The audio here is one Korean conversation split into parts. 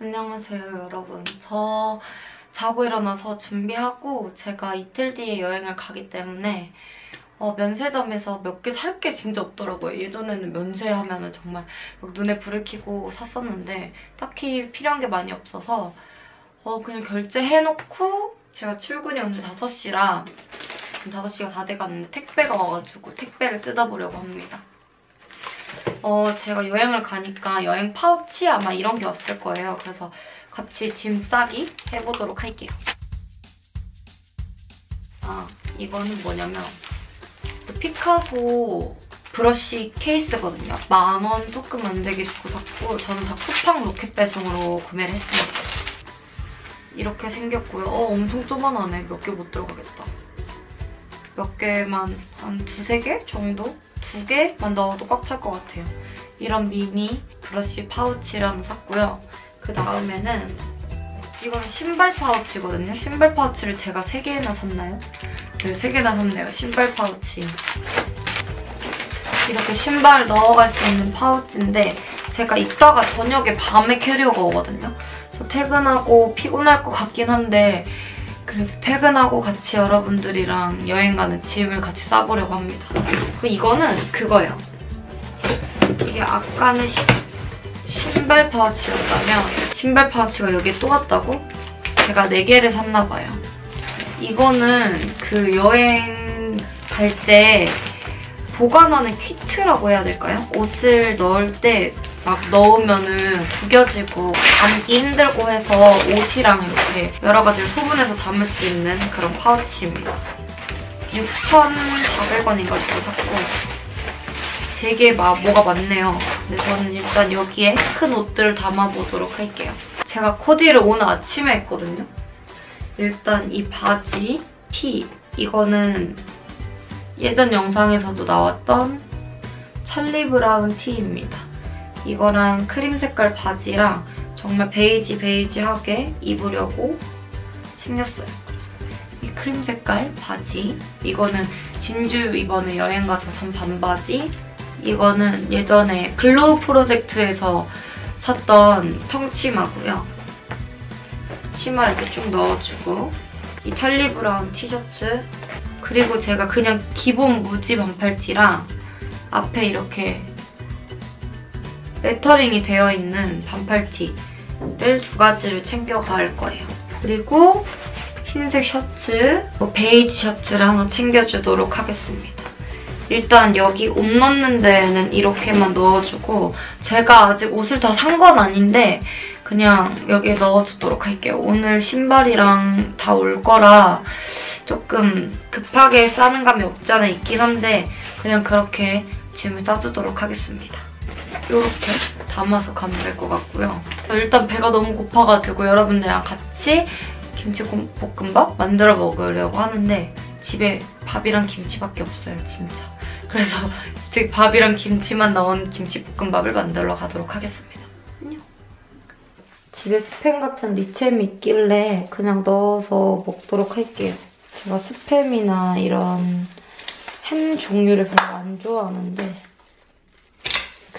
안녕하세요, 여러분. 저 자고 일어나서 준비하고 제가 이틀 뒤에 여행을 가기 때문에 어, 면세점에서 몇 개 살 게 진짜 없더라고요. 예전에는 면세하면 정말 막 눈에 불을 켜고 샀었는데 딱히 필요한 게 많이 없어서 어, 그냥 결제해놓고 제가 출근이 오늘 5시라 5시가 다 돼가는데 택배가 와가지고 택배를 뜯어보려고 합니다. 어, 제가 여행을 가니까 여행 파우치 아마 이런 게 왔을 거예요. 그래서 같이 짐 싸기 해보도록 할게요. 아, 이거는 뭐냐면 그 피카소 브러쉬 케이스거든요. 만 원 조금 안 되게 주고 샀고 저는 다 쿠팡 로켓 배송으로 구매를 했습니다. 이렇게 생겼고요. 어, 엄청 조만하네. 몇 개 못 들어가겠다. 몇 개만 한 두세 개 정도? 두 개만 넣어도 꽉 찰 것 같아요. 이런 미니 브러쉬 파우치를 하나 샀고요. 그 다음에는 이건 신발 파우치거든요. 신발 파우치를 제가 세 개나 샀나요? 네, 세 개나 샀네요. 신발 파우치. 이렇게 신발 넣어갈 수 있는 파우치인데 제가 이따가 저녁에 밤에 캐리어가 오거든요. 그래서 퇴근하고 피곤할 것 같긴 한데 그래서 퇴근하고 같이 여러분들이랑 여행 가는 짐을 같이 싸보려고 합니다. 이거는 그거예요. 이게 아까는 시, 신발 파우치였다면 신발 파우치가 여기에 또 왔다고? 제가 4개를 샀나 봐요. 이거는 그 여행 갈 때 보관하는 키트라고 해야 될까요? 옷을 넣을 때 막 넣으면은 구겨지고 담기 힘들고 해서 옷이랑 이렇게 여러 가지를 소분해서 담을 수 있는 그런 파우치입니다. 6,400원인가 주고 샀고 되게 막 뭐가 많네요. 근데 저는 일단 여기에 큰 옷들을 담아보도록 할게요. 제가 코디를 오늘 아침에 했거든요. 일단 이 바지, 티 이거는 예전 영상에서도 나왔던 찰리 브라운 티입니다. 이거랑 크림 색깔 바지랑 정말 베이지 베이지하게 입으려고 생겼어요. 이 크림 색깔 바지 이거는 진주 이번에 여행 가서 산 반바지 이거는 예전에 글로우 프로젝트에서 샀던 청치마고요. 치마 이렇게 쭉 넣어주고 이 찰리 브라운 티셔츠 그리고 제가 그냥 기본 무지 반팔티랑 앞에 이렇게 레터링이 되어 있는 반팔티를 두 가지를 챙겨 갈 거예요. 그리고 흰색 셔츠, 뭐 베이지 셔츠를 하나 챙겨주도록 하겠습니다. 일단 여기 옷 넣는 데는 이렇게만 넣어주고 제가 아직 옷을 다 산 건 아닌데 그냥 여기에 넣어주도록 할게요. 오늘 신발이랑 다 올 거라 조금 급하게 싸는 감이 없지 않아 있긴 한데 그냥 그렇게 짐을 싸주도록 하겠습니다. 이렇게 담아서 가면 될 것 같고요. 일단 배가 너무 고파가지고 여러분들이랑 같이 김치볶음밥 만들어 먹으려고 하는데 집에 밥이랑 김치밖에 없어요, 진짜. 그래서 즉 밥이랑 김치만 넣은 김치볶음밥을 만들러 가도록 하겠습니다. 안녕. 집에 스팸 같은 리챔이 있길래 그냥 넣어서 먹도록 할게요. 제가 스팸이나 이런 햄 종류를 별로 안 좋아하는데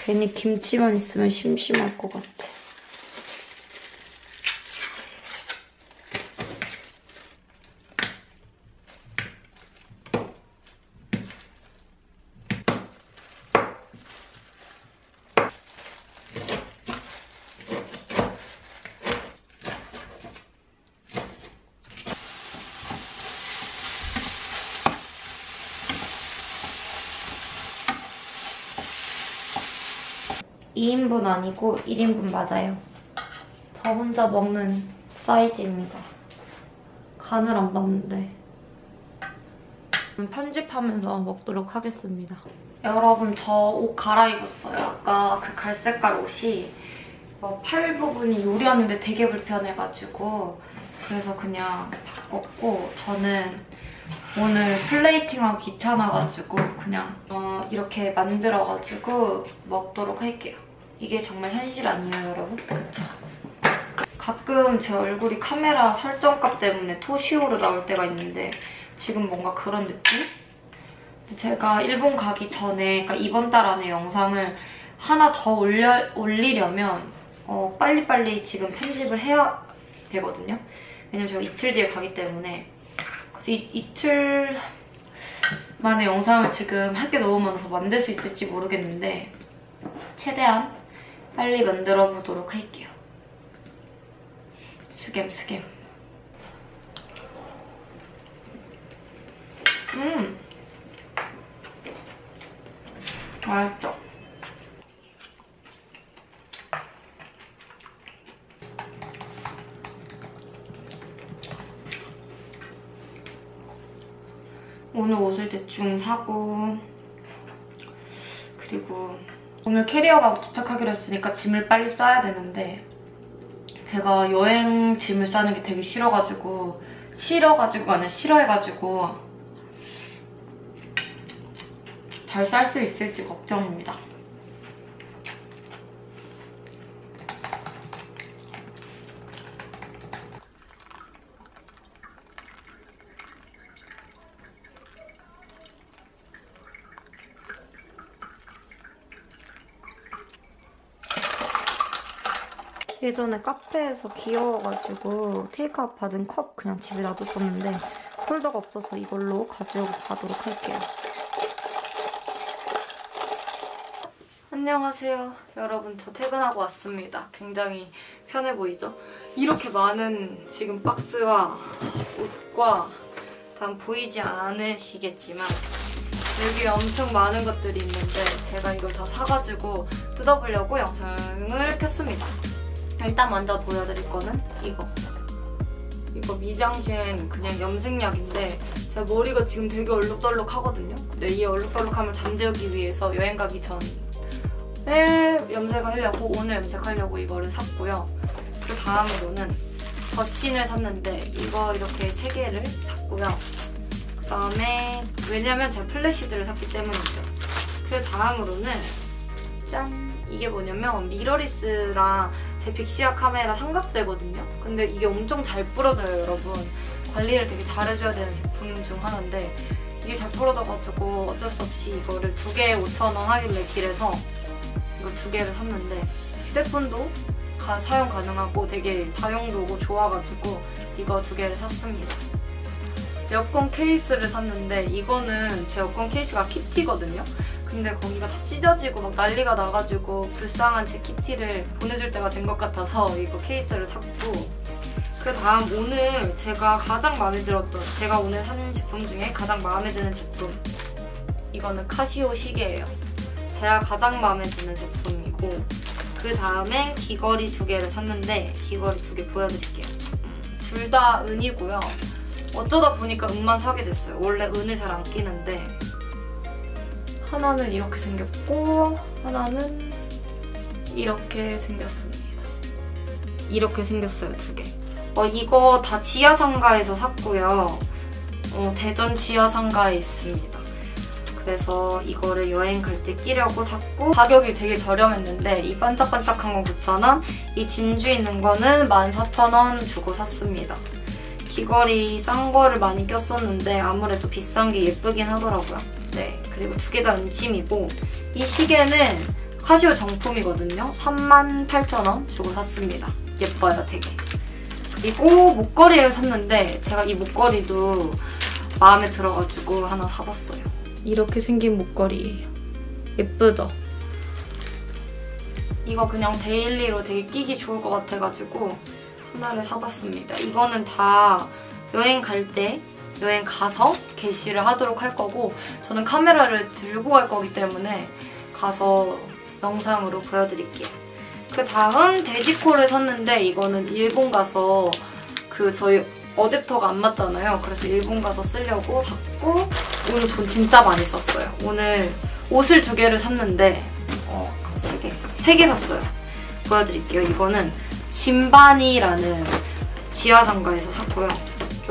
괜히 김치만 있으면 심심할 것 같아. 이인분 아니고 1인분 맞아요. 저 혼자 먹는 사이즈입니다. 간을 안 봤는데. 편집하면서 먹도록 하겠습니다. 여러분 저 옷 갈아입었어요. 아까 그 갈색깔 옷이 뭐팔 부분이 요리하는데 되게 불편해가지고 그래서 그냥 바꿨고 저는 오늘 플레이팅하기 귀찮아가지고 그냥 어, 이렇게 만들어가지고 먹도록 할게요. 이게 정말 현실 아니에요, 여러분? 그쵸? 가끔 제 얼굴이 카메라 설정값 때문에 토시오로 나올 때가 있는데 지금 뭔가 그런 느낌? 제가 일본 가기 전에 그러니까 이번 달 안에 영상을 하나 더 올려, 올리려면 어, 빨리빨리 지금 편집을 해야 되거든요. 왜냐면 제가 이틀 뒤에 가기 때문에 그래서 이, 이틀 만의 영상을 지금 할 게 너무 많아서 만들 수 있을지 모르겠는데 최대한 빨리 만들어 보도록 할게요. 스겜 스겜 음 맛있죠? 오늘 옷을 대충 사고 그리고 오늘 캐리어가 도착하기로 했으니까 짐을 빨리 싸야 되는데 제가 여행 짐을 싸는 게 되게 싫어가지고 싫어가지고 아니라 싫어해가지고 잘 쌀 수 있을지 걱정입니다. 예전에 카페에서 귀여워가지고 테이크아웃 받은 컵 그냥 집에 놔뒀었는데 홀더가 없어서 이걸로 가지고 가도록 할게요. 안녕하세요. 여러분 저 퇴근하고 왔습니다. 굉장히 편해 보이죠? 이렇게 많은 지금 박스와 옷과 다음 보이지 않으시겠지만 여기 엄청 많은 것들이 있는데 제가 이걸 다 사가지고 뜯어보려고 영상을 켰습니다. 일단 먼저 보여드릴 거는 이거. 이거 미장쉔 그냥 염색약인데 제 머리가 지금 되게 얼룩덜룩 하거든요. 근데 이 얼룩덜룩함을 잠재우기 위해서 여행 가기 전에 염색하려고 오늘 염색하려고 이거를 샀고요. 그 다음으로는 더신을 샀는데 이거 이렇게 세 개를 샀고요. 그 다음에 왜냐면 제가 플래시즈를 샀기 때문이죠. 그 다음으로는 짠! 이게 뭐냐면 미러리스랑 제 빅시아 카메라 삼각대거든요. 근데 이게 엄청 잘 부러져요, 여러분. 관리를 되게 잘해줘야 되는 제품 중 하나인데 이게 잘 부러져가지고 어쩔 수 없이 이거를 두 개에 5,000원 하길래 길에서 이거 두 개를 샀는데 휴대폰도 가, 사용 가능하고 되게 다용도고 좋아가지고 이거 두 개를 샀습니다. 여권 케이스를 샀는데 이거는 제 여권 케이스가 키티거든요. 근데 거기가 다 찢어지고 막 난리가 나가지고 불쌍한 제 키티를 보내줄 때가 된 것 같아서 이거 케이스를 샀고 그 다음 오늘 제가 가장 마음에 들었던 제가 오늘 산 제품 중에 가장 마음에 드는 제품 이거는 카시오 시계예요. 제가 가장 마음에 드는 제품이고 그 다음엔 귀걸이 두 개를 샀는데 귀걸이 두 개 보여드릴게요. 둘 다 은이고요. 어쩌다 보니까 은만 사게 됐어요. 원래 은을 잘 안 끼는데 하나는 이렇게 생겼고 하나는 이렇게 생겼습니다. 이렇게 생겼어요, 두 개. 어, 이거 다 지하상가에서 샀고요. 어, 대전 지하상가에 있습니다. 그래서 이거를 여행 갈 때 끼려고 샀고 가격이 되게 저렴했는데 이 반짝반짝한 건 9,000원, 이 진주 있는 거는 14,000원 주고 샀습니다. 귀걸이 싼 거를 많이 꼈었는데 아무래도 비싼 게 예쁘긴 하더라고요. 네, 그리고 두 개 다 은침이고 이 시계는 카시오 정품이거든요. 38,000원 주고 샀습니다. 예뻐요, 되게. 그리고 목걸이를 샀는데 제가 이 목걸이도 마음에 들어가지고 하나 사봤어요. 이렇게 생긴 목걸이에요. 예쁘죠? 이거 그냥 데일리로 되게 끼기 좋을 것 같아가지고 하나를 사봤습니다. 이거는 다 여행 갈 때, 여행 가서 게시를 하도록 할 거고 저는 카메라를 들고 갈 거기 때문에 가서 영상으로 보여드릴게요. 그 다음 데지코를 샀는데 이거는 일본 가서 그 저희 어댑터가 안 맞잖아요. 그래서 일본 가서 쓰려고 샀고 오늘 돈 진짜 많이 썼어요. 오늘 옷을 두 개를 샀는데 어, 세 개. 세 개 샀어요. 보여드릴게요. 이거는 진바니라는 지하상가에서 샀고요.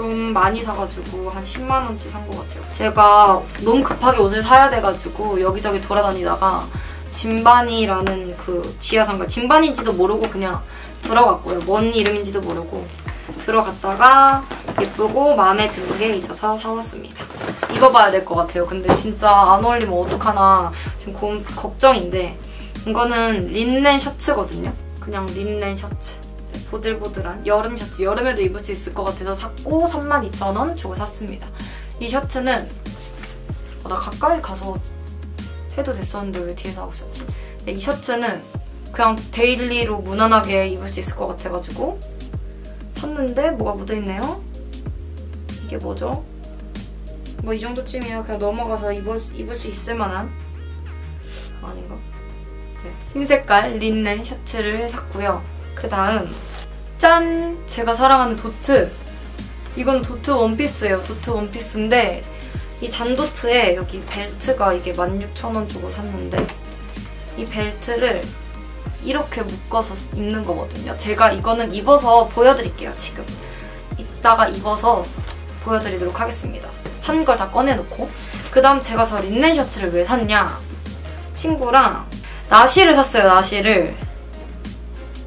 좀 많이 사가지고 한 10만 원치 산 것 같아요. 제가 너무 급하게 옷을 사야 돼가지고 여기저기 돌아다니다가 진바니라는 그 지하상가 진바니인지도 모르고 그냥 들어갔고요. 뭔 이름인지도 모르고 들어갔다가 예쁘고 마음에 드는 게 있어서 사왔습니다. 입어봐야 될 것 같아요. 근데 진짜 안 어울리면 어떡하나 지금 고, 걱정인데 이거는 린넨 셔츠거든요. 그냥 린넨 셔츠. 네, 보들보들한 여름 셔츠. 여름에도 입을 수 있을 것 같아서 샀고 32,000원 주고 샀습니다. 이 셔츠는 어, 나 가까이 가서 해도 됐었는데 왜 뒤에서 하고 있었지? 네, 이 셔츠는 그냥 데일리로 무난하게 입을 수 있을 것 같아가지고 샀는데 뭐가 묻어있네요? 이게 뭐죠? 뭐 이 정도쯤이야 그냥 넘어가서 입을, 입을 수 있을 만한 아닌가? 네. 흰 색깔 린넨 셔츠를 샀고요. 그 다음 짠! 제가 사랑하는 도트 이건 도트 원피스예요. 도트 원피스인데 이 잔도트에 여기 벨트가 이게 16,000원 주고 샀는데 이 벨트를 이렇게 묶어서 입는 거거든요. 제가 이거는 입어서 보여드릴게요, 지금. 이따가 입어서 보여드리도록 하겠습니다. 산 걸 다 꺼내놓고. 그 다음 제가 저 린넨 셔츠를 왜 샀냐. 친구랑 나시를 샀어요, 나시를.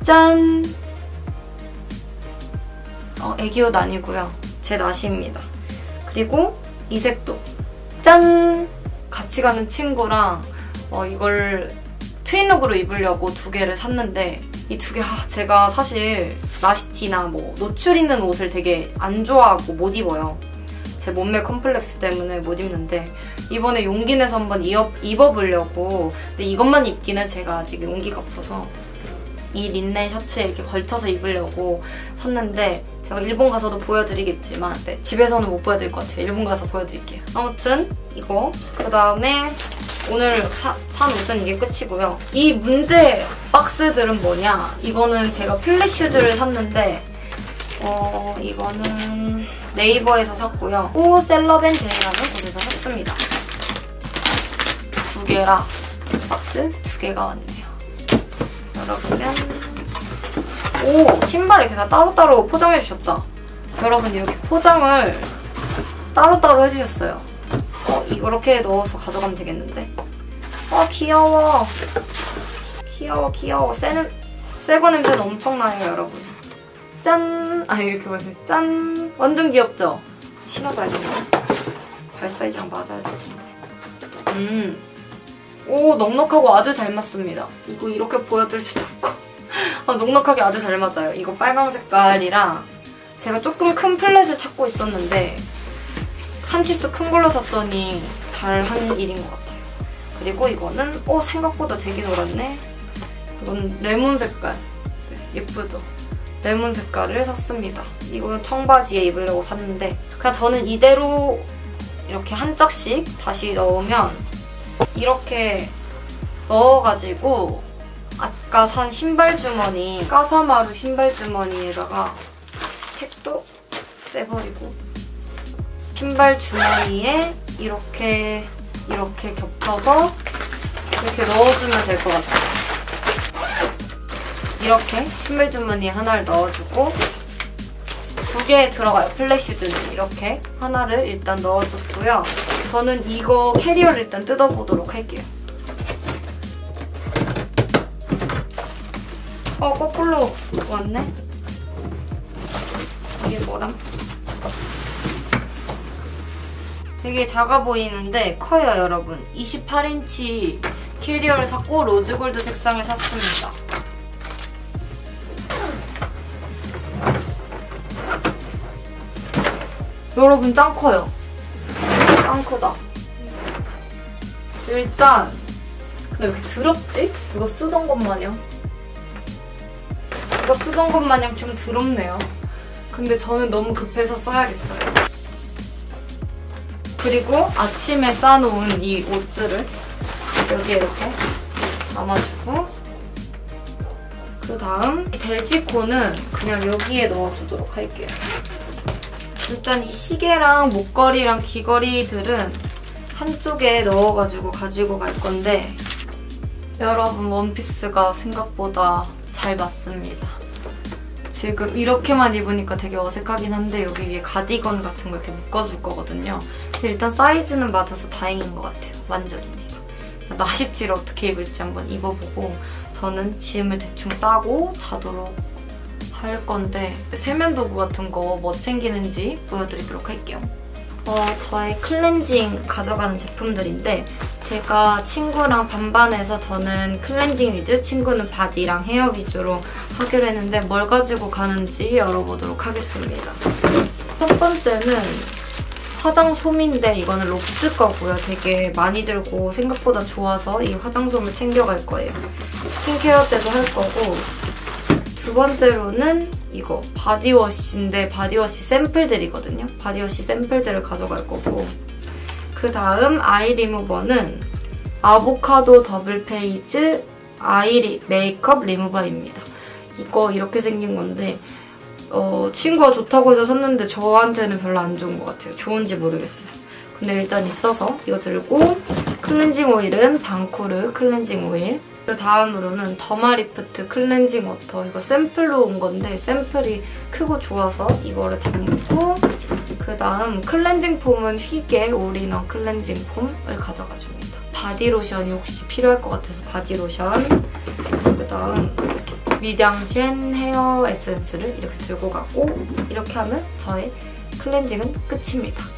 짠! 어, 애기옷 아니고요. 제 나시입니다. 그리고 이 색도 짠! 같이 가는 친구랑 어, 이걸 트윈룩으로 입으려고 두 개를 샀는데 이 두 개, 아, 제가 사실 나시티나 뭐 노출 있는 옷을 되게 안 좋아하고 못 입어요. 제 몸매 컴플렉스 때문에 못 입는데 이번에 용기 내서 한번 입어, 입어보려고 근데 이것만 입기는 제가 아직 용기가 없어서 이 린넨 셔츠에 이렇게 걸쳐서 입으려고 샀는데 제가 일본 가서도 보여드리겠지만 네, 집에서는 못 보여드릴 것 같아요. 일본 가서 보여드릴게요. 아무튼 이거 그 다음에 오늘 사, 산 옷은 이게 끝이고요. 이 문제 박스들은 뭐냐? 이거는 제가 플랫슈즈를 샀는데 어 이거는 네이버에서 샀고요. 오 셀러벤제이라는 곳에서 샀습니다. 두 개랑 박스 두 개가 왔네요. 열어보면 오 신발 이렇게 다 따로따로 포장해 주셨다. 여러분 이렇게 포장을 따로따로 해주셨어요. 어, 이렇게 넣어서 가져가면 되겠는데? 아, 귀여워. 귀여워, 귀여워. 새는, 새거 냄새는 엄청나요, 여러분. 짠! 아, 이렇게 보면 짠! 완전 귀엽죠? 신어봐야겠네. 발 사이즈랑 맞아야 될 텐데. 음. 오, 넉넉하고 아주 잘 맞습니다. 이거 이렇게 보여드릴 수도 없고. 아, 넉넉하게 아주 잘 맞아요. 이거 빨강 색깔이랑 제가 조금 큰 플랫을 찾고 있었는데 한 치수 큰 걸로 샀더니 잘한 일인 것 같아요. 그리고 이거는 어 생각보다 되게 노랗네. 이건 레몬 색깔. 네, 예쁘죠? 레몬 색깔을 샀습니다. 이거 청바지에 입으려고 샀는데 그냥 저는 이대로 이렇게 한 짝씩 다시 넣으면 이렇게 넣어가지고 아까 산 신발 주머니 까사마루 신발 주머니에다가 택도 빼버리고 신발 주머니에 이렇게 이렇게 겹쳐서 이렇게 넣어주면 될 것 같아요. 이렇게 신발 주머니에 하나를 넣어주고 두 개 들어가요. 플랫슈즈는 이렇게 하나를 일단 넣어줬고요. 저는 이거 캐리어를 일단 뜯어보도록 할게요. 어, 거꾸로 왔네? 이게 뭐람? 되게 작아 보이는데 커요, 여러분. 28인치 캐리어를 샀고 로즈골드 색상을 샀습니다. 여러분 짱 커요. 짱 크다. 일단 근데 왜 이렇게 더럽지? 이거 쓰던 것 마냥. 이거 쓰던 것 마냥 좀 더럽네요. 근데 저는 너무 급해서 써야겠어요. 그리고 아침에 싸놓은 이 옷들을 여기에 이렇게 담아주고 그 다음 돼지코는 그냥 여기에 넣어주도록 할게요. 일단 이 시계랑 목걸이랑 귀걸이들은 한쪽에 넣어가지고 가지고 갈 건데 여러분 원피스가 생각보다 잘 맞습니다. 지금 이렇게만 입으니까 되게 어색하긴 한데 여기 위에 가디건 같은 거 이렇게 묶어줄 거거든요. 일단 사이즈는 맞아서 다행인 것 같아요. 만족입니다. 나시티를 어떻게 입을지 한번 입어보고 저는 지음을 대충 싸고 자도록 할 건데 세면도구 같은 거 뭐 챙기는지 보여드리도록 할게요. 어, 저의 클렌징 가져가는 제품들인데 제가 친구랑 반반해서 저는 클렌징 위주, 친구는 바디랑 헤어 위주로 하기로 했는데 뭘 가지고 가는지 열어보도록 하겠습니다. 첫 번째는 화장솜인데 이거는 롭스 거고요. 되게 많이 들고 생각보다 좋아서 이 화장솜을 챙겨갈 거예요. 스킨케어 때도 할 거고 두 번째로는 이거 바디워시인데 바디워시 샘플들이거든요. 바디워시 샘플들을 가져갈 거고 그 다음 아이 리무버는 아보카도 더블 페이즈 아이 메이크업 리무버입니다. 이거 이렇게 생긴 건데 어, 친구가 좋다고 해서 샀는데 저한테는 별로 안 좋은 것 같아요. 좋은지 모르겠어요. 근데 일단 있어서 이거 들고 클렌징 오일은 방코르 클렌징 오일 그 다음으로는 더마리프트 클렌징 워터 이거 샘플로 온 건데 샘플이 크고 좋아서 이거를 담고 그 다음 클렌징 폼은 휘게 올인원 클렌징 폼을 가져가 줍니다. 바디로션이 혹시 필요할 것 같아서 바디로션 그 다음 미장 쉔 헤어 에센스를 이렇게 들고 가고 이렇게 하면 저의 클렌징은 끝입니다.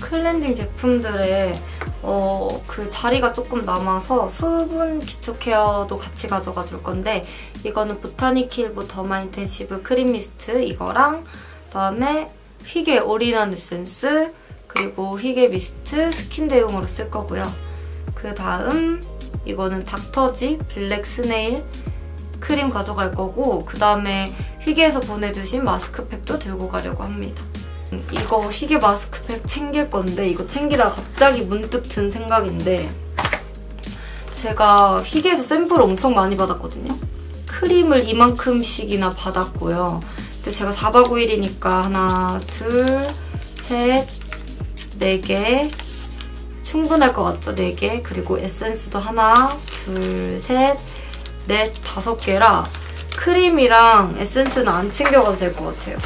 클렌징 제품들의 어, 그 자리가 조금 남아서 수분 기초 케어도 같이 가져가 줄 건데 이거는 보타니킬보 더마 인텐시브 크림 미스트 이거랑 그다음에 휘게 올인원 에센스 그리고 휘게 미스트 스킨 대용으로 쓸 거고요. 그 다음 이거는 닥터지 블랙 스네일 크림 가져갈 거고 그 다음에 휘게에서 보내주신 마스크팩도 들고 가려고 합니다. 이거 휘게 마스크팩 챙길 건데 이거 챙기다가 갑자기 문득 든 생각인데 제가 휘게에서 샘플을 엄청 많이 받았거든요. 크림을 이만큼씩이나 받았고요. 근데 제가 4박 5일이니까 하나, 둘, 셋, 네 개 충분할 것 같죠? 네 개 그리고 에센스도 하나, 둘, 셋, 넷, 다섯 개라 크림이랑 에센스는 안 챙겨가도 될 것 같아요.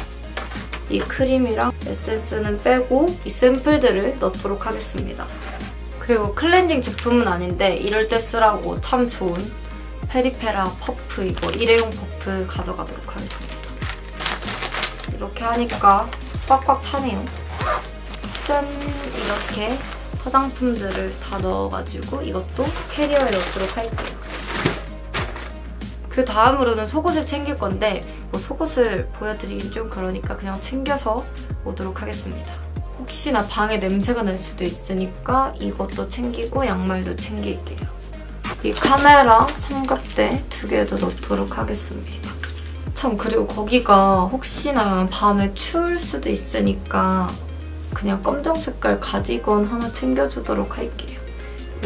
이 크림이랑 에센스는 빼고 이 샘플들을 넣도록 하겠습니다. 그리고 클렌징 제품은 아닌데 이럴 때 쓰라고 참 좋은 페리페라 퍼프 이거 일회용 퍼프 가져가도록 하겠습니다. 이렇게 하니까 꽉꽉 차네요. 짠! 이렇게 화장품들을 다 넣어가지고 이것도 캐리어에 넣도록 할게요. 그 다음으로는 속옷을 챙길 건데 뭐 속옷을 보여드리긴 좀 그러니까 그냥 챙겨서 오도록 하겠습니다. 혹시나 방에 냄새가 날 수도 있으니까 이것도 챙기고 양말도 챙길게요. 이 카메라 삼각대 두 개도 넣도록 하겠습니다. 참 그리고 거기가 혹시나 밤에 추울 수도 있으니까 그냥 검정 색깔 가디건 하나 챙겨주도록 할게요.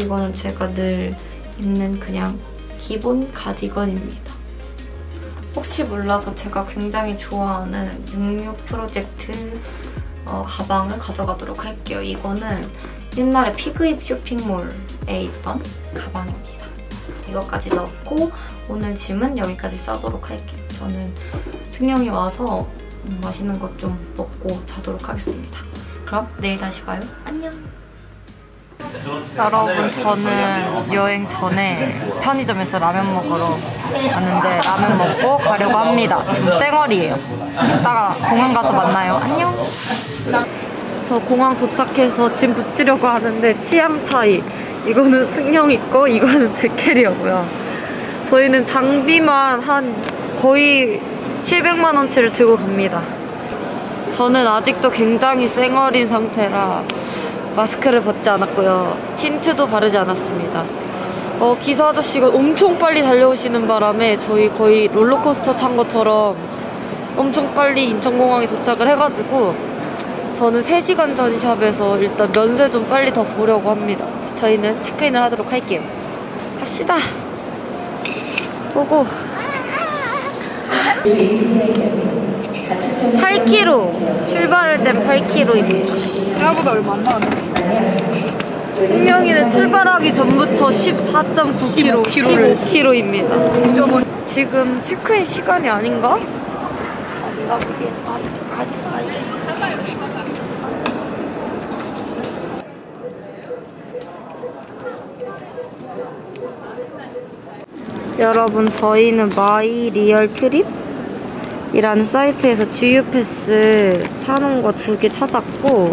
이거는 제가 늘 입는 그냥 기본 가디건입니다. 혹시 몰라서 제가 굉장히 좋아하는 66 프로젝트 어, 가방을 가져가도록 할게요. 이거는 옛날에 피그입 쇼핑몰에 있던 가방입니다. 이것까지 넣고 오늘 짐은 여기까지 싸도록 할게요. 저는 승영이 와서 음, 맛있는 것 좀 먹고 자도록 하겠습니다. 그럼 내일 다시 봐요. 안녕. 여러분 저는 여행 전에 편의점에서 라면 먹으러 갔는데 라면 먹고 가려고 합니다. 지금 쌩얼이에요. 이따가 공항 가서 만나요. 안녕. 저 공항 도착해서 짐 붙이려고 하는데 취향 차이. 이거는 승용이 거, 이거는 제 캐리어고요. 저희는 장비만 한 거의 700만 원치를 들고 갑니다. 저는 아직도 굉장히 쌩얼인 상태라 마스크를 벗지 않았고요. 틴트도 바르지 않았습니다. 어, 기사 아저씨가 엄청 빨리 달려오시는 바람에 저희 거의 롤러코스터 탄 것처럼 엄청 빨리 인천공항에 도착을 해가지고 저는 3시간 전 샵에서 일단 면세 좀 빨리 더 보려고 합니다. 저희는 체크인을 하도록 할게요. 갑시다. 보고. 8km. 출발할 땐 8km입니다. 생각보다 얼마 안 나왔네. 분명히는 출발하기 전부터 14.9km, 15km입니다. 지금 체크인 시간이 아닌가? 아닌가 그게? 아, 아, 아, 여러분 저희는 마이 리얼 트립 이라는 사이트에서 GU 패스 사놓은 거 두 개 찾았고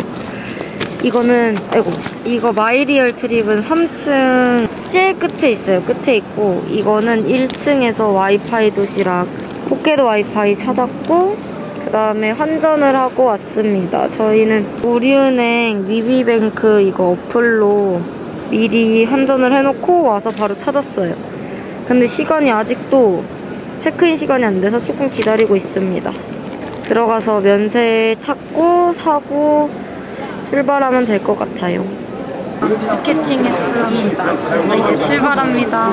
이거는 아이고 이거 마이리얼 트립은 3층 제일 끝에 있어요. 끝에 있고 이거는 1층에서 와이파이 도시락 포켓 와이파이 찾았고 그 다음에 환전을 하고 왔습니다. 저희는 우리은행 위비뱅크 이거 어플로 미리 환전을 해놓고 와서 바로 찾았어요. 근데 시간이 아직도 체크인 시간이 안 돼서 조금 기다리고 있습니다. 들어가서 면세 찾고 사고 출발하면 될 것 같아요. 티켓팅 했습니다. 이제 출발합니다.